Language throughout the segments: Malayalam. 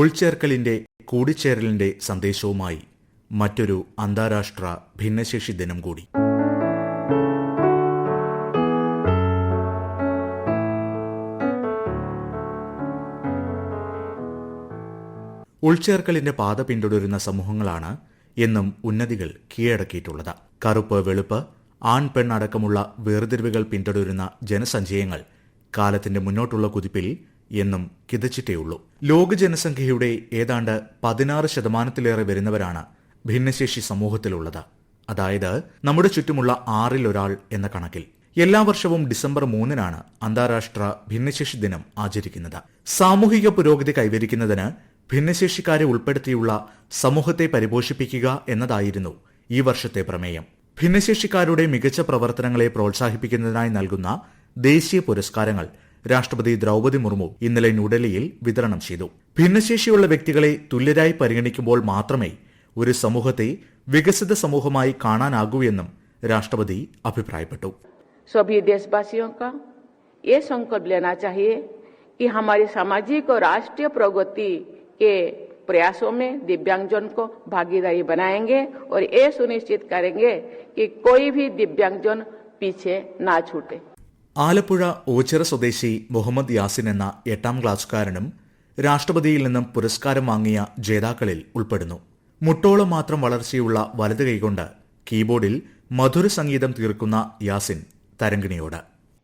ഉൾച്ചേർക്കലിന്റെ കൂടിച്ചേരലിന്റെ സന്ദേശവുമായി മറ്റൊരു അന്താരാഷ്ട്ര ഭിന്നശേഷി ദിനം കൂടി. ഉൾച്ചേർക്കലിന്റെ പാത പിന്തുടരുന്ന സമൂഹങ്ങളാണ് എന്നും ഉന്നതികൾ കീഴടക്കിയിട്ടുള്ളത്. കറുപ്പ് വെളുപ്പ് ആൺ പെൺ അടക്കമുള്ള വേർതിരിവുകൾ പിന്തുടരുന്ന ജനസഞ്ചയങ്ങൾ കാലത്തിന്റെ മുന്നോട്ടുള്ള കുതിപ്പിൽ എന്നും കിതച്ചിട്ടേയുള്ളൂ. ലോക ജനസംഖ്യയുടെ ഏതാണ്ട് പതിനാറ് ശതമാനത്തിലേറെ വരുന്നവരാണ് ഭിന്നശേഷി സമൂഹത്തിലുള്ളത്. അതായത് നമ്മുടെ ചുറ്റുമുള്ള ആറിൽ ഒരാൾ എന്ന കണക്കിൽ. എല്ലാ വർഷവും ഡിസംബർ മൂന്നിനാണ് അന്താരാഷ്ട്ര ഭിന്നശേഷി ദിനം ആചരിക്കുന്നത്. സാമൂഹിക പുരോഗതി കൈവരിക്കുന്നതിന് ഭിന്നശേഷിക്കാരെ ഉൾപ്പെടുത്തിയുള്ള സമൂഹത്തെ പരിപോഷിപ്പിക്കുക എന്നതായിരുന്നു ഈ വർഷത്തെ പ്രമേയം. ഭിന്നശേഷിക്കാരുടെ മികച്ച പ്രവർത്തനങ്ങളെ പ്രോത്സാഹിപ്പിക്കുന്നതിനായി നൽകുന്ന ദേശീയ പുരസ്കാരങ്ങൾ രാഷ്ട്രപതി ദ്രൗപദി മുർമു ഇന്നലെ ന്യൂഡൽഹിയിൽ വിതരണം ചെയ്തു ഭിന്നശേഷിയുള്ള വ്യക്തികളെ തുല്യരായി പരിഗണിക്കുമ്പോൾ മാത്രമേ ഒരു സമൂഹത്തെ വികസിത സമൂഹമായി കാണാനാകൂ എന്നും രാഷ്ട്രപതി അഭിപ്രായപ്പെട്ടു सभी देशवासियों का ये संकल्प लेना चाहिए कि हमारी सामाजिक और राष्ट्रीय प्रगति के प्रयासों में दिव्यांगजन को भागीदारी बनाएंगे और ये सुनिश्चित करेंगे कि कोई भी दिव्यांगजन पीछे ना छूटे ആലപ്പുഴ ഓച്ചിറ സ്വദേശി മുഹമ്മദ് യാസിൻ എന്ന എട്ടാം ക്ലാസ്സുകാരനും രാഷ്ട്രപതിയിൽ നിന്നും പുരസ്കാരം വാങ്ങിയ ജേതാക്കളിൽ ഉൾപ്പെടുന്നു. മുട്ടോളം മാത്രം വളർച്ചയുള്ള വലത് കൈകൊണ്ട് കീബോർഡിൽ മധുര സംഗീതം തീർക്കുന്ന യാസിൻ തരംഗിണിയോട്.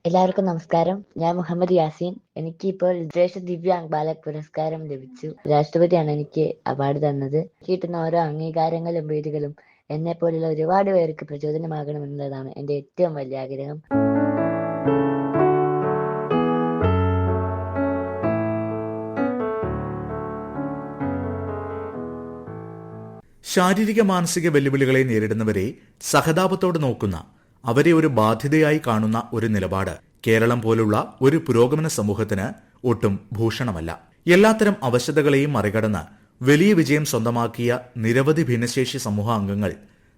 എല്ലാവർക്കും നമസ്കാരം. ഞാൻ മുഹമ്മദ് യാസീൻ. എനിക്ക് ഇപ്പോൾ ശ്രേഷ്ഠ ദിവ്യാംഗ് ബാലക് പുരസ്കാരം ലഭിച്ചു. രാഷ്ട്രപതിയാണ് എനിക്ക് അവാർഡ് തന്നത്. കിട്ടുന്ന ഓരോ അംഗീകാരങ്ങളും വേദികളും എന്നെ പോലുള്ള ഒരുപാട് പേർക്ക് പ്രചോദനമാകണമെന്നുള്ളതാണ് എന്റെ ഏറ്റവും വലിയ ആഗ്രഹം. ശാരീരിക മാനസിക വെല്ലുവിളികളെ നേരിടുന്നവരെ സഹതാപത്തോടെ നോക്കുന്ന അവരെ ഒരു ബാധ്യതയായി കാണുന്ന ഒരു നിലപാട്. കേരളം പോലുള്ള ഒരു പുരോഗമന സമൂഹത്തിന് ഒട്ടും ഭൂഷണമല്ല. എല്ലാത്തരം അവശതകളെയും മറികടന്ന് വലിയ വിജയം സ്വന്തമാക്കിയ നിരവധി ഭിന്നശേഷി സമൂഹ അംഗങ്ങൾ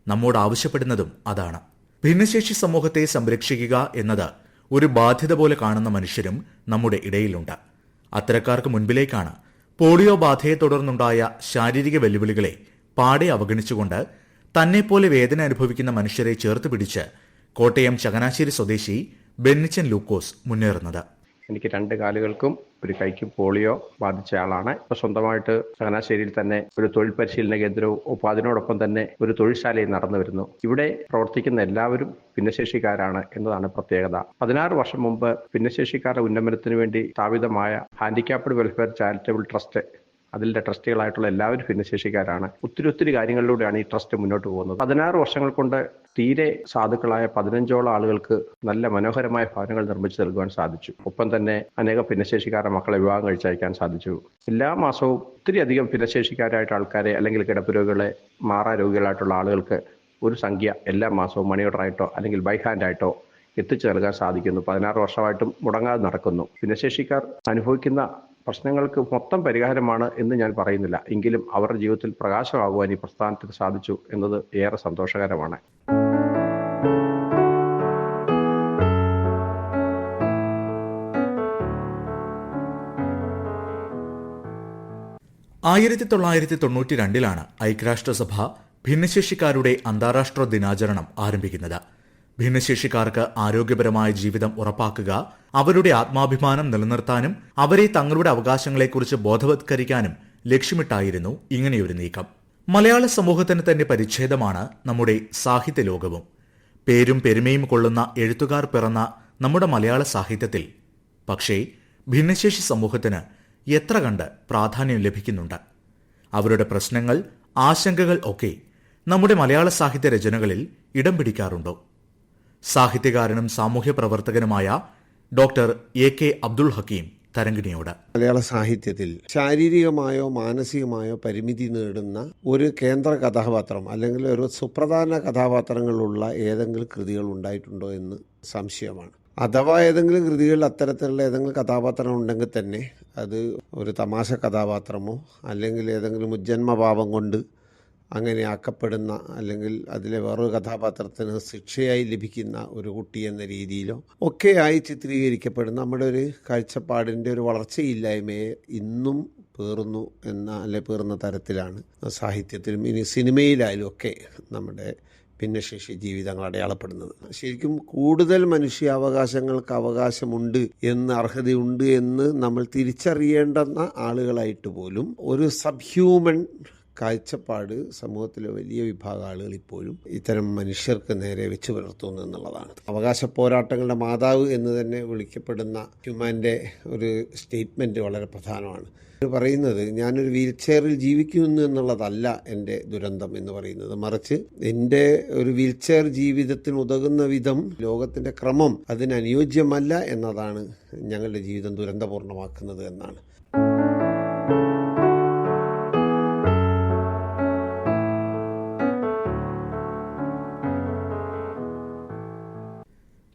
നമ്മോട് ആവശ്യപ്പെടുന്നതും അതാണ്. ഭിന്നശേഷി സമൂഹത്തെ സംരക്ഷിക്കുക എന്നത് ഒരു ബാധ്യത പോലെ കാണുന്ന മനുഷ്യരും നമ്മുടെ ഇടയിലുണ്ട്. അത്തരക്കാർക്ക് മുൻപിലേക്കാണ് പോളിയോ ബാധയെ തുടർന്നുണ്ടായ ശാരീരിക വെല്ലുവിളികളെ പാടെ അവഗണിച്ചുകൊണ്ട് തന്നെപ്പോലെ വേദന അനുഭവിക്കുന്ന മനുഷ്യരെ ചേർത്ത് പിടിച്ച് കോട്ടയം ചങ്ങനാശ്ശേരി സ്വദേശി ബെന്നിച്ചൻ ലൂക്കോസ് മുന്നേറുന്നത്. എനിക്ക് രണ്ട് കാലുകൾക്കും ഒരു കൈക്കും പോളിയോ ബാധിച്ച ആളാണ്. ഇപ്പൊ സ്വന്തമായിട്ട് ചങ്ങനാശ്ശേരിയിൽ തന്നെ ഒരു തൊഴിൽ പരിശീലന കേന്ദ്രവും ഒപ്പം അതിനോടൊപ്പം തന്നെ ഒരു തൊഴിൽശാലയും നടന്നു വരുന്നു. ഇവിടെ പ്രവർത്തിക്കുന്ന എല്ലാവരും ഭിന്നശേഷിക്കാരാണ് എന്നതാണ് പ്രത്യേകത. പതിനാറ് വർഷം മുമ്പ് ഭിന്നശേഷിക്കാരുടെ ഉന്നമനത്തിന് വേണ്ടി സ്ഥാപിതമായ ഹാൻഡിക്യാപ്ഡ് വെൽഫെയർ ചാരിറ്റബിൾ ട്രസ്റ്റ് അതിന്റെ ട്രസ്റ്റികളായിട്ടുള്ള എല്ലാവരും ഭിന്നശേഷിക്കാരാണ്. ഒത്തിരി ഒത്തിരി കാര്യങ്ങളിലൂടെയാണ് ഈ ട്രസ്റ്റ് മുന്നോട്ട് പോകുന്നത്. പതിനാറ് വർഷങ്ങൾ കൊണ്ട് തീരെ സാധുക്കളായ പതിനഞ്ചോളം ആളുകൾക്ക് നല്ല മനോഹരമായ ഭവനങ്ങൾ നിർമ്മിച്ചു നൽകുവാൻ സാധിച്ചു. ഒപ്പം തന്നെ അനേകം ഭിന്നശേഷിക്കാരുടെ മക്കളെ വിവാഹം കഴിച്ചയക്കാൻ സാധിച്ചു. എല്ലാ മാസവും ഒത്തിരി അധികം ഭിന്നശേഷിക്കാരായിട്ട് ആൾക്കാരെ അല്ലെങ്കിൽ കിടപ്പ് മാറാ രോഗികളായിട്ടുള്ള ആളുകൾക്ക് ഒരു സംഖ്യ എല്ലാ മാസവും മണി അല്ലെങ്കിൽ ബൈ ഹാൻഡായിട്ടോ എത്തിച്ചു നൽകാൻ സാധിക്കുന്നു. പതിനാറ് വർഷമായിട്ടും മുടങ്ങാതെ നടക്കുന്നു. ഭിന്നശേഷിക്കാർ അനുഭവിക്കുന്ന പ്രശ്നങ്ങൾക്ക് മൊത്തം പരിഹാരമാണ് എന്ന് ഞാൻ പറയുന്നില്ല. എങ്കിലും അവരുടെ ജീവിതത്തിൽ പ്രകാശമാകുവാൻ ഈ പ്രസ്ഥാനത്തിന് സാധിച്ചു എന്നത് ഏറെ സന്തോഷകരമാണ്. ആയിരത്തി തൊള്ളായിരത്തി തൊണ്ണൂറ്റി രണ്ടിലാണ് ഐക്യരാഷ്ട്രസഭ ഭിന്നശേഷിക്കാരുടെ അന്താരാഷ്ട്ര ദിനാചരണം ആരംഭിക്കുന്നത്. ഭിന്നശേഷിക്കാർക്ക് ആരോഗ്യപരമായ ജീവിതം ഉറപ്പാക്കുക അവരുടെ ആത്മാഭിമാനം നിലനിർത്താനും അവരെ തങ്ങളുടെ അവകാശങ്ങളെക്കുറിച്ച് ബോധവത്കരിക്കാനും ലക്ഷ്യമിട്ടായിരുന്നു ഇങ്ങനെയൊരു നീക്കം. മലയാള സമൂഹത്തിന് തന്നെ പരിച്ഛേദമാണ് നമ്മുടെ സാഹിത്യ ലോകവും പേരും പെരുമയും കൊള്ളുന്ന എഴുത്തുകാർ പിറന്ന നമ്മുടെ മലയാള സാഹിത്യത്തിൽ. പക്ഷേ ഭിന്നശേഷി സമൂഹത്തിന് എത്ര കണ്ട് പ്രാധാന്യം ലഭിക്കുന്നുണ്ട്? അവരുടെ പ്രശ്നങ്ങൾ ആശങ്കകൾ ഒക്കെ നമ്മുടെ മലയാള സാഹിത്യ രചനകളിൽ ഇടം പിടിക്കാറുണ്ടോ? സാഹിത്യകാരനും സാമൂഹ്യ പ്രവർത്തകനുമായ doctor A K Abdul Hakeem തരംഗിണിയോട്. മലയാള സാഹിത്യത്തിൽ ശാരീരികമായോ മാനസികമായോ പരിമിതി നേടുന്ന ഒരു കേന്ദ്ര കഥാപാത്രം അല്ലെങ്കിൽ ഒരു സുപ്രധാന കഥാപാത്രങ്ങളുള്ള ഏതെങ്കിലും കൃതികൾ ഉണ്ടായിട്ടുണ്ടോ എന്ന് സംശയമാണ്. അഥവാ ഏതെങ്കിലും കൃതികളിൽ അത്തരത്തിലുള്ള ഏതെങ്കിലും കഥാപാത്രം ഉണ്ടെങ്കിൽ തന്നെ അത് ഒരു തമാശ കഥാപാത്രമോ അല്ലെങ്കിൽ ഏതെങ്കിലും ഉജ്ജന്മഭാവം കൊണ്ട് അങ്ങനെ ആക്കപ്പെടുന്ന അല്ലെങ്കിൽ അതിലെ വേറൊരു കഥാപാത്രത്തിന് ശിക്ഷയായി ലഭിക്കുന്ന ഒരു കുട്ടി എന്ന രീതിയിലോ ഒക്കെയായി ചിത്രീകരിക്കപ്പെടുന്ന നമ്മുടെ ഒരു കാഴ്ചപ്പാടിന്റെ ഒരു വളർച്ചയില്ലായ്മയെ ഇന്നും പേറുന്നു എന്ന അല്ലെ പേറുന്ന തരത്തിലാണ് സാഹിത്യത്തിലും ഇനി സിനിമയിലായാലും ഒക്കെ നമ്മുടെ ഭിന്നശേഷി ജീവിതങ്ങൾ അടയാളപ്പെടുന്നത്. ശരിക്കും കൂടുതൽ മനുഷ്യാവകാശങ്ങൾക്ക് അവകാശമുണ്ട് എന്ന് അർഹതയുണ്ട് എന്ന് നമ്മൾ തിരിച്ചറിയേണ്ടുന്ന ആളുകളായിട്ട് പോലും ഒരു സബ് ഹ്യൂമൻ കാഴ്ചപ്പാട് സമൂഹത്തിലെ വലിയ വിഭാഗം ആളുകൾ ഇപ്പോഴും ഇത്തരം മനുഷ്യർക്ക് നേരെ വെച്ച് പുലർത്തുന്നു എന്നുള്ളതാണ്. അവകാശ പോരാട്ടങ്ങളുടെ മാതാവ് എന്ന് തന്നെ വിളിക്കപ്പെടുന്ന ഹ്യൂമാന്റെ ഒരു സ്റ്റേറ്റ്മെന്റ് വളരെ പ്രധാനമാണ്. പറയുന്നത് ഞാനൊരു വീൽ ചെയറിൽ ജീവിക്കുന്നു എന്നുള്ളതല്ല എന്റെ ദുരന്തം എന്ന് പറയുന്നത്. മറിച്ച് എന്റെ ഒരു വീൽ ചെയർ ജീവിതത്തിന് ഉതകുന്ന വിധം ലോകത്തിന്റെ ക്രമം അതിനനുയോജ്യമല്ല എന്നതാണ് ഞങ്ങളുടെ ജീവിതം ദുരന്തപൂർണമാക്കുന്നത് എന്നാണ്.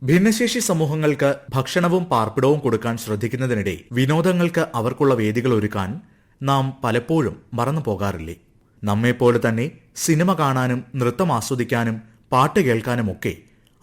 ഭിന്നശേഷി സമൂഹങ്ങൾക്ക് ഭക്ഷണവും പാർപ്പിടവും കൊടുക്കാൻ ശ്രദ്ധിക്കുന്നതിനിടെ വിനോദങ്ങൾക്ക് അവർക്കുള്ള വേദികൾ ഒരുക്കാൻ നാം പലപ്പോഴും മറന്നു പോകാറില്ലേ? നമ്മെപ്പോലെ തന്നെ സിനിമ കാണാനും നൃത്തം ആസ്വദിക്കാനും പാട്ട് കേൾക്കാനുമൊക്കെ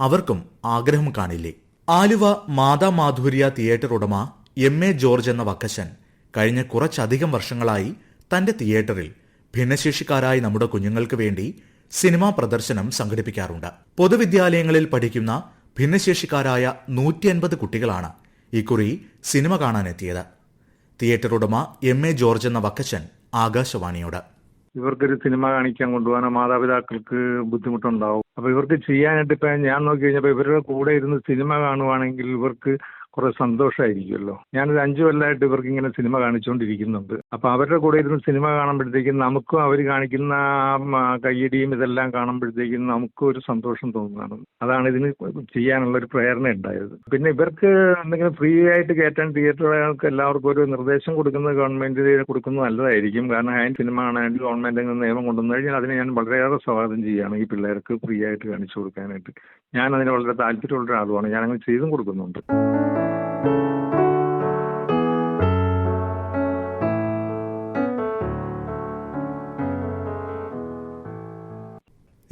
അവർക്കും ആഗ്രഹം കാണില്ലേ? ആലുവ മാതാ മാധുര്യ തിയേറ്റർ ഉടമ എം എ ജോർജ് എന്ന വക്കശൻ കഴിഞ്ഞ കുറച്ചധികം വർഷങ്ങളായി തന്റെ തിയേറ്ററിൽ ഭിന്നശേഷിക്കാരായ നമ്മുടെ കുഞ്ഞുങ്ങൾക്ക് വേണ്ടി സിനിമാ പ്രദർശനം സംഘടിപ്പിക്കാറുണ്ട്. പൊതുവിദ്യാലയങ്ങളിൽ പഠിക്കുന്ന ഭിന്നശേഷിക്കാരായ നൂറ്റി അൻപത് കുട്ടികളാണ് ഇക്കുറി സിനിമ കാണാനെത്തിയത്. തിയേറ്റർ ഉടമ എം എ ജോർജ് എന്ന വക്കച്ചൻ ആകാശവാണിയോട്. ഇവർക്കൊരു സിനിമ കാണിക്കാൻ കൊണ്ടുപോകാൻ മാതാപിതാക്കൾക്ക് ബുദ്ധിമുട്ടുണ്ടാവും. അപ്പൊ ഇവർക്ക് ചെയ്യാനായിട്ട് ഇപ്പൊ ഞാൻ നോക്കി കഴിഞ്ഞപ്പോ ഇവരുടെ കൂടെ ഇരുന്ന് സിനിമ കാണുവാണെങ്കിൽ ഇവർക്ക് കുറെ സന്തോഷമായിരിക്കുമല്ലോ ഞാനൊരു അഞ്ചു കൊല്ലമായിട്ട് ഇവർക്ക് ഇങ്ങനെ സിനിമ കാണിച്ചുകൊണ്ടിരിക്കുന്നുണ്ട് അപ്പൊ അവരുടെ കൂടെ ഇരുന്ന് സിനിമ കാണുമ്പോഴത്തേക്കും നമുക്കും അവർ കാണിക്കുന്ന കയ്യടിയും ഇതെല്ലാം കാണുമ്പോഴത്തേക്കും നമുക്കും ഒരു സന്തോഷം തോന്നുന്നതാണ്. അതാണ് ഇതിന് ചെയ്യാനുള്ള ഒരു പ്രേരണ ഉണ്ടായത് പിന്നെ ഇവർക്ക് എന്തെങ്കിലും ഫ്രീ ആയിട്ട് കയറ്റാൻ തിയേറ്ററുകൾക്ക് എല്ലാവർക്കും ഒരു നിർദ്ദേശം കൊടുക്കുന്നത് ഗവൺമെന്റ് കൊടുക്കുന്നത് നല്ലതായിരിക്കും. കാരണം ഹാൻഡ് സിനിമ ആണെങ്കിൽ ഗവൺമെന്റ് നിന്ന് നിയമം കൊണ്ടുവന്നു കഴിഞ്ഞാൽ അതിനെ ഞാൻ വളരെയേറെ സ്വാഗതം ചെയ്യുകയാണ് ഈ പിള്ളേർക്ക് ഫ്രീ ആയിട്ട് കാണിച്ചു കൊടുക്കാനായിട്ട്. ഞാൻ അതിന് വളരെ താല്പര്യമുള്ള ഒരാളുമാണ് ഞാൻ അങ്ങനെ ചെയ്തും കൊടുക്കുന്നുണ്ട്.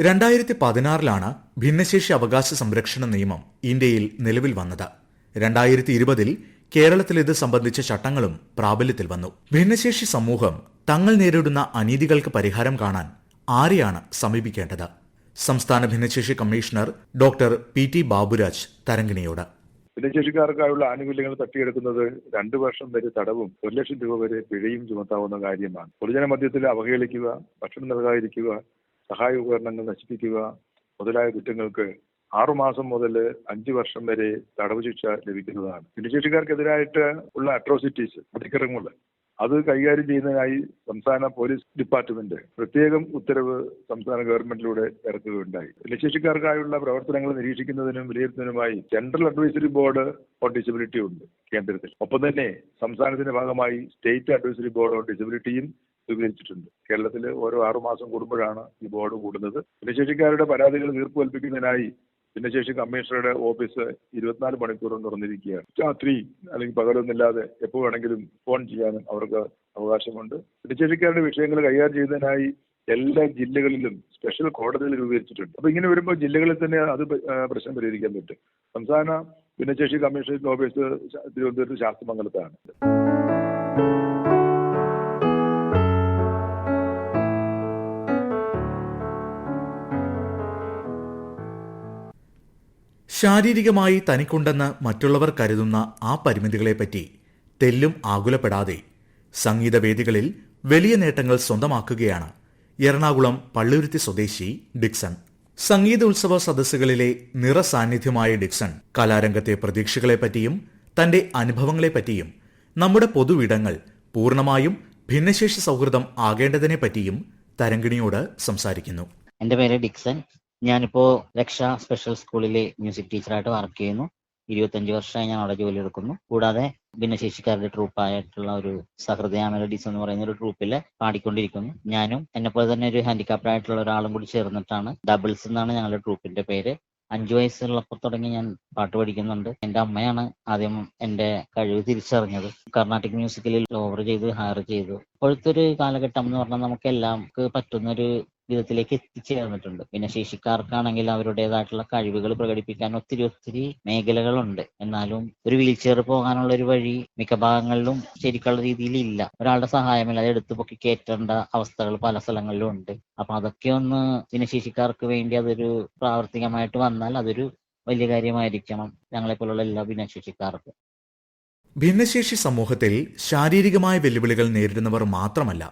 രണ്ടായിരത്തി പതിനാറിലാണ് ഭിന്നശേഷി അവകാശ സംരക്ഷണ നിയമം ഇന്ത്യയിൽ നിലവിൽ വന്നത്. രണ്ടായിരത്തി ഇരുപതിൽ കേരളത്തിൽ ഇത് സംബന്ധിച്ച ചട്ടങ്ങളും പ്രാബല്യത്തിൽ വന്നു. ഭിന്നശേഷി സമൂഹം തങ്ങൾ നേരിടുന്ന അനീതികൾക്ക് പരിഹാരം കാണാൻ ആരെയാണ് സമീപിക്കേണ്ടത്? സംസ്ഥാന ഭിന്നശേഷി commissioner doctor P T Baburaj തരങ്കിണിയോട് ഭിന്നശേഷിക്കാർക്കായുള്ള ആനുകൂല്യങ്ങൾ തട്ടിയെടുക്കുന്നത് രണ്ടു വർഷം വരെ തടവും ഒരു ലക്ഷം രൂപ വരെ പിഴയും ചുമത്താവുന്ന കാര്യമാണ്. പൊതുജന മധ്യത്തിൽ അവഹേളിക്കുക ഭക്ഷണം നൽകാതിരിക്കുക സഹായ ഉപകരണങ്ങൾ നശിപ്പിക്കുക മുതലായ കുറ്റങ്ങൾക്ക് ആറുമാസം മുതൽ അഞ്ചു വർഷം വരെ തടവ് ശിക്ഷ ലഭിക്കുന്നതാണ്. ഭിന്നശേഷിക്കാർക്കെതിരായിട്ട് ഉള്ള അട്രോസിറ്റീസ് അതിക്രമങ്ങൾ അത് കൈകാര്യം ചെയ്യുന്നതിനായി സംസ്ഥാന പോലീസ് ഡിപ്പാർട്ട്മെന്റ് പ്രത്യേകം ഉത്തരവ് സംസ്ഥാന ഗവൺമെന്റിലൂടെ ഇറക്കുകയുണ്ടായി. ഭിന്നശേഷിക്കാർക്കായുള്ള പ്രവർത്തനങ്ങൾ നിരീക്ഷിക്കുന്നതിനും വിലയിരുത്തുന്നതിനുമായി central advisory board on disability ഉണ്ട് കേന്ദ്രത്തിൽ. ഒപ്പം തന്നെ സംസ്ഥാനത്തിന്റെ ഭാഗമായി സ്റ്റേറ്റ് അഡ്വൈസറി ബോർഡ് ഓൺ ഡിസബിലിറ്റിയും രൂപീകരിച്ചിട്ടുണ്ട് കേരളത്തിൽ ഓരോ ആറുമാസം കൂടുമ്പോഴാണ് ഈ ബോർഡ് കൂടുന്നത്. ഭിന്നശേഷിക്കാരുടെ പരാതികൾ തീർപ്പ് കൽപ്പിക്കുന്നതിനായി ഭിന്നശേഷി കമ്മീഷണറുടെ ഓഫീസ് ഇരുപത്തിനാല് മണിക്കൂറും തുറന്നിരിക്കുകയാണ്. രാത്രി അല്ലെങ്കിൽ പകലൊന്നില്ലാതെ എപ്പോൾ വേണമെങ്കിലും ഫോൺ ചെയ്യാനും അവർക്ക് അവകാശമുണ്ട്. ഭിന്നശേഷിക്കാരുടെ വിഷയങ്ങൾ കൈകാര്യം ചെയ്യുന്നതിനായി എല്ലാ ജില്ലകളിലും സ്പെഷ്യൽ കോടതികൾ രൂപീകരിച്ചിട്ടുണ്ട്. അപ്പൊ ഇങ്ങനെ വരുമ്പോൾ ജില്ലകളിൽ തന്നെ അത് പ്രശ്നം പരിഹരിക്കാൻ പറ്റും. സംസ്ഥാന ഭിന്നശേഷി കമ്മീഷൻ ഓഫീസ് തിരുവനന്തപുരത്ത് ശാസ്ത്രമംഗലത്താണ് ശാരീരികമായി തനിക്കുണ്ടെന്ന് മറ്റുള്ളവർ കരുതുന്ന ആ പരിമിതികളെപ്പറ്റി തെല്ലും ആകുലപ്പെടാതെ സംഗീതവേദികളിൽ വലിയ നേട്ടങ്ങൾ സ്വന്തമാക്കുകയാണ് എറണാകുളം പള്ളുരുത്തി സ്വദേശി ഡിക്സൺ. സംഗീത ഉത്സവ സദസ്സുകളിലെ നിറസാന്നിധ്യമായ ഡിക്സൺ കലാരംഗത്തെ പ്രതീക്ഷകളെപ്പറ്റിയും തന്റെ അനുഭവങ്ങളെപ്പറ്റിയും നമ്മുടെ പൊതുവിടങ്ങൾ പൂർണമായും ഭിന്നശേഷി സൗഹൃദം ആകേണ്ടതിനെപ്പറ്റിയും തരങ്കിണിയോട് സംസാരിക്കുന്നു. എന്റെ പേര് ഡിക്സൺ. ഞാനിപ്പോ രക്ഷ സ്പെഷ്യൽ സ്കൂളിലെ മ്യൂസിക് ടീച്ചറായിട്ട് വർക്ക് ചെയ്യുന്നു. ഇരുപത്തഞ്ച് വർഷമായി ഞാൻ അവിടെ ജോലി എടുക്കുന്നു. കൂടാതെ ഭിന്നശേഷിക്കാരുടെ ട്രൂപ്പായിട്ടുള്ള ഒരു സഹൃദയ മെലഡീസ് എന്ന് പറയുന്ന ഒരു ട്രൂപ്പിൽ പാടിക്കൊണ്ടിരിക്കുന്നു. ഞാനും എന്നെ പോലെ തന്നെ ഒരു ഹാൻഡിക്കാപ്ഡ് ആയിട്ടുള്ള ഒരാളും കൂടി ചേർന്നിട്ടാണ് ഡബിൾസ് എന്നാണ് ഞങ്ങളുടെ ട്രൂപ്പിന്റെ പേര്. അഞ്ചു വയസ്സുള്ളപ്പോൾ തുടങ്ങി ഞാൻ പാട്ട് പഠിക്കുന്നുണ്ട്. എന്റെ അമ്മയാണ് ആദ്യം എന്റെ കഴിവ് തിരിച്ചറിഞ്ഞത്. കർണാട്ടിക് മ്യൂസിക്കിൽ ലോവർ ചെയ്ത് ഹയർ ചെയ്തു. ഇപ്പോഴത്തെ ഒരു കാലഘട്ടം എന്ന് പറഞ്ഞാൽ നമുക്ക് എല്ലാവർക്കും പറ്റുന്ന ഒരു വിധത്തിലേക്ക് എത്തിച്ചേർന്നിട്ടുണ്ട് പിന്നെ ശേഷിക്കാർക്കാണെങ്കിൽ അവരുടേതായിട്ടുള്ള കഴിവുകൾ പ്രകടിപ്പിക്കാൻ ഒത്തിരി ഒത്തിരി മേഖലകളുണ്ട്. എന്നാലും ഒരു വീൽ ചെയർ പോകാനുള്ള ഒരു വഴി മിക്ക ഭാഗങ്ങളിലും ശരിക്കുള്ള രീതിയിൽ ഇല്ല ഒരാളുടെ സഹായമില്ലാതെ എടുത്തു പൊക്കി കയറ്റേണ്ട അവസ്ഥകൾ പല സ്ഥലങ്ങളിലും ഉണ്ട്. അപ്പൊ അതൊക്കെ ഒന്ന് ഭിന്നശേഷിക്കാർക്ക് വേണ്ടി അതൊരു പ്രാവർത്തികമായിട്ട് വന്നാൽ അതൊരു വലിയ കാര്യമായിരിക്കണം ഞങ്ങളെപ്പോലുള്ള എല്ലാ ഭിന്നശേഷിക്കാർക്കും. ഭിന്നശേഷി സമൂഹത്തിൽ ശാരീരികമായ വെല്ലുവിളികൾ നേരിടുന്നവർ മാത്രമല്ല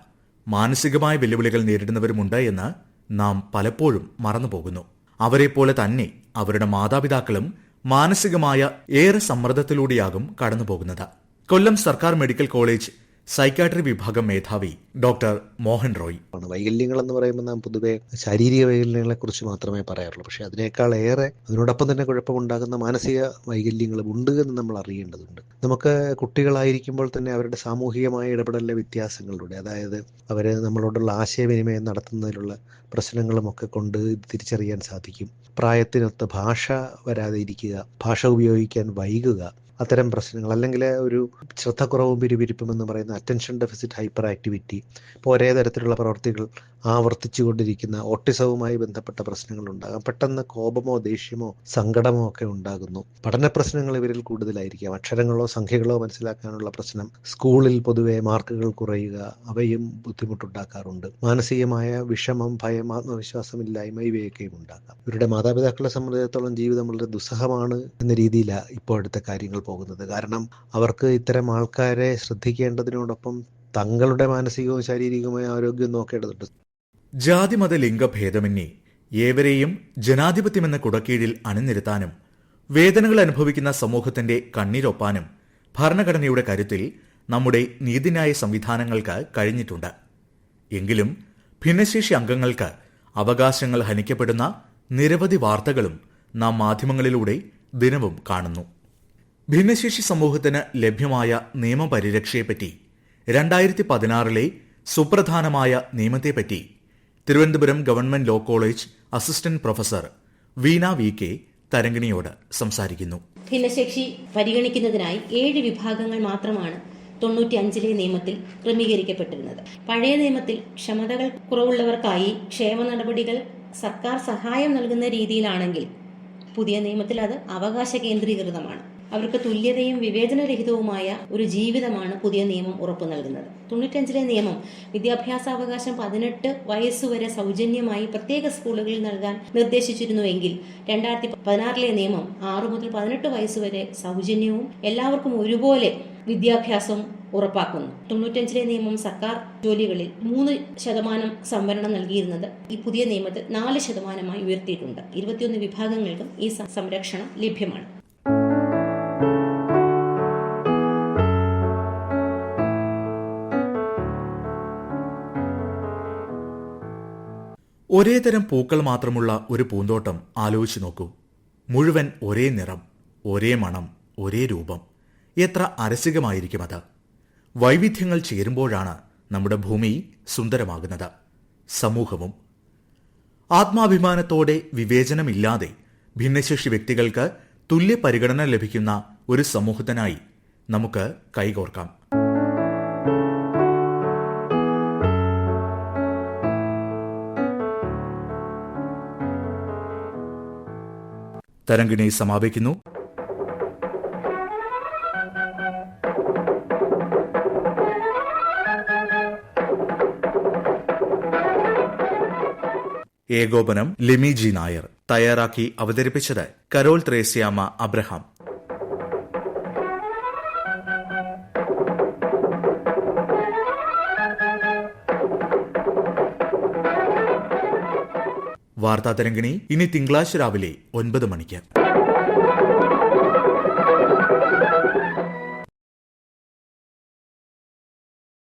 മാനസികമായ വെല്ലുവിളികൾ നേരിടുന്നവരുമുണ്ട് എന്ന് നാം പലപ്പോഴും മറന്നുപോകുന്നു. അവരെപ്പോലെ തന്നെ അവരുടെ മാതാപിതാക്കളും മാനസികമായ ഏറെ സമ്മർദ്ദത്തിലൂടെയാകും കടന്നുപോകുന്നത്. കൊല്ലം സർക്കാർ മെഡിക്കൽ കോളേജ് സൈക്കാട്രി വിഭാഗം മേധാവി ഡോക്ടർ മോഹൻ റോയ്. വൈകല്യങ്ങൾ എന്ന് പറയുമ്പോൾ നാം പൊതുവെ ശാരീരിക വൈകല്യങ്ങളെ കുറിച്ച് മാത്രമേ പറയാറുള്ളൂ. പക്ഷേ അതിനേക്കാൾ ഏറെ അതിനോടൊപ്പം തന്നെ കുഴപ്പമുണ്ടാകുന്ന മാനസിക വൈകല്യങ്ങളും ഉണ്ട് എന്ന് നമ്മൾ അറിയേണ്ടതുണ്ട്. നമുക്ക് കുട്ടികളായിരിക്കുമ്പോൾ തന്നെ അവരുടെ സാമൂഹികമായ ഇടപെടലിലെ വ്യത്യാസങ്ങളിലൂടെ അതായത് അവർ നമ്മളോടുള്ള ആശയവിനിമയം നടത്തുന്നതിലുള്ള പ്രശ്നങ്ങളുമൊക്കെ കൊണ്ട് തിരിച്ചറിയാൻ സാധിക്കും. പ്രായത്തിനൊത്ത ഭാഷ വരാതെ ഇരിക്കുക ഭാഷ ഉപയോഗിക്കാൻ വൈകുക അത്തരം പ്രശ്നങ്ങൾ. അല്ലെങ്കിൽ ഒരു ശ്രദ്ധക്കുറവും പിരിപിരിപ്പും എന്ന് പറയുന്ന അറ്റൻഷൻ ഡെഫിസിറ്റ് ഹൈപ്പർ ആക്ടിവിറ്റി ഇപ്പോൾ ഒരേ തരത്തിലുള്ള പ്രവർത്തികൾ ആവർത്തിച്ചുകൊണ്ടിരിക്കുന്ന ഓട്ടിസവുമായി ബന്ധപ്പെട്ട പ്രശ്നങ്ങൾ ഉണ്ടാകാം. പെട്ടെന്ന് കോപമോ ദേഷ്യമോ സങ്കടമോ ഒക്കെ ഉണ്ടാകുന്നു. പഠന പ്രശ്നങ്ങൾ ഇവരിൽ കൂടുതലായിരിക്കാം. അക്ഷരങ്ങളോ സംഖ്യകളോ മനസ്സിലാക്കാനുള്ള പ്രശ്നം സ്കൂളിൽ പൊതുവെ മാർക്കുകൾ കുറയുക അവയും ബുദ്ധിമുട്ടുണ്ടാക്കാറുണ്ട്. മാനസികമായ വിഷമം ഭയം ആത്മവിശ്വാസമില്ലായ്മ ഇവയൊക്കെയും ഉണ്ടാകാം. ഇവരുടെ മാതാപിതാക്കളെ സംബന്ധിച്ചിടത്തോളം ജീവിതം വളരെ ദുസ്സഹമാണ് എന്ന രീതിയിലാണ് ഇപ്പോഴത്തെ കാര്യങ്ങൾ പോകുന്നത് കാരണം അവർക്ക് ഇത്തരം ആൾക്കാരെ ശ്രദ്ധിക്കേണ്ടതിനോടൊപ്പം തങ്ങളുടെ മാനസികവും ശാരീരികവുമായ ആരോഗ്യവും നോക്കേണ്ടതുണ്ട്. ജാതി ജാതിമത ലിംഗഭേദമന്യേ ഏവരെയും ജനാധിപത്യമെന്ന കുടക്കീഴിൽ അണിനിരത്താനും വേദനകൾ അനുഭവിക്കുന്ന സമൂഹത്തിന്റെ കണ്ണീരൊപ്പാനും ഭരണഘടനയുടെ കരുത്തിൽ നമ്മുടെ നീതിന്യായ സംവിധാനങ്ങൾക്ക് കഴിഞ്ഞിട്ടുണ്ട്. എങ്കിലും ഭിന്നശേഷി അംഗങ്ങൾക്ക് അവകാശങ്ങൾ ഹനിക്കപ്പെടുന്ന നിരവധി വാർത്തകളും നാം മാധ്യമങ്ങളിലൂടെ ദിനവും കാണുന്നു. ഭിന്നശേഷി സമൂഹത്തിന് ലഭ്യമായ നിയമപരിരക്ഷയെപ്പറ്റി രണ്ടായിരത്തി പതിനാറിലെ സുപ്രധാനമായ നിയമത്തെപ്പറ്റി Thiruvananthapuram government law college assistant professor Veena V K തരംഗിണിയോട് സംസാരിക്കുന്നു. ഭിന്നശേഷി പരിഗണിക്കുന്നതിനായി ഏഴ് വിഭാഗങ്ങൾ മാത്രമാണ് തൊണ്ണൂറ്റി അഞ്ചിലെ നിയമത്തിൽ ക്രമീകരിക്കപ്പെട്ടിരുന്നത്. പഴയ നിയമത്തിൽ ക്ഷമതകൾ കുറവുള്ളവർക്കായി ക്ഷേമ നടപടികൾ സർക്കാർ സഹായം നൽകുന്ന രീതിയിലാണെങ്കിൽ പുതിയ നിയമത്തിൽ അത് അവകാശ കേന്ദ്രീകൃതമാണ്. അവർക്ക് തുല്യതയും വിവേചനരഹിതവുമായ ഒരു ജീവിതമാണ് പുതിയ നിയമം ഉറപ്പു നൽകുന്നത്. തൊണ്ണൂറ്റഞ്ചിലെ നിയമം വിദ്യാഭ്യാസാവകാശം പതിനെട്ട് വയസ്സുവരെ സൗജന്യമായി പ്രത്യേക സ്കൂളുകളിൽ നൽകാൻ നിർദ്ദേശിച്ചിരുന്നുവെങ്കിൽ രണ്ടായിരത്തി പതിനാറിലെ നിയമം ആറു മുതൽ പതിനെട്ട് വയസ്സുവരെ സൗജന്യവും എല്ലാവർക്കും ഒരുപോലെ വിദ്യാഭ്യാസം ഉറപ്പാക്കുന്നു. തൊണ്ണൂറ്റഞ്ചിലെ നിയമം സർക്കാർ ജോലികളിൽ മൂന്ന് ശതമാനം സംവരണം നൽകിയിരുന്നത് ഈ പുതിയ നിയമത്തിൽ നാല് ശതമാനമായി ഉയർത്തിയിട്ടുണ്ട്. ഇരുപത്തിയൊന്ന് വിഭാഗങ്ങൾക്കും ഈ സംരക്ഷണം ലഭ്യമാണ്. ഒരേ തരം പൂക്കൾ മാത്രമുള്ള ഒരു പൂന്തോട്ടം ആലോചിച്ചു നോക്കൂ. മുഴുവൻ ഒരേ നിറം ഒരേ മണം ഒരേ രൂപം. എത്ര അരസികമായിരിക്കും അത്. വൈവിധ്യങ്ങൾ ചേരുമ്പോഴാണ് നമ്മുടെ ഭൂമി സുന്ദരമാകുന്നത്. സമൂഹവും. ആത്മാഭിമാനത്തോടെ വിവേചനമില്ലാതെ ഭിന്നശേഷി വ്യക്തികൾക്ക് തുല്യ പരിഗണന ലഭിക്കുന്ന ഒരു സമൂഹത്തിനായി നമുക്ക് കൈകോർക്കാം. തരംഗിണി സമാപിക്കുന്നു. ഏകോപനം ലിമി ജി നായർ തയ്യാറാക്കി അവതരിപ്പിച്ചത് കരോൾ ത്രേസ്യാമ അബ്രഹാം. വാർത്താ തരംഗിണി ഇനി തിങ്കളാഴ്ച രാവിലെ ഒൻപത് മണിക്ക്.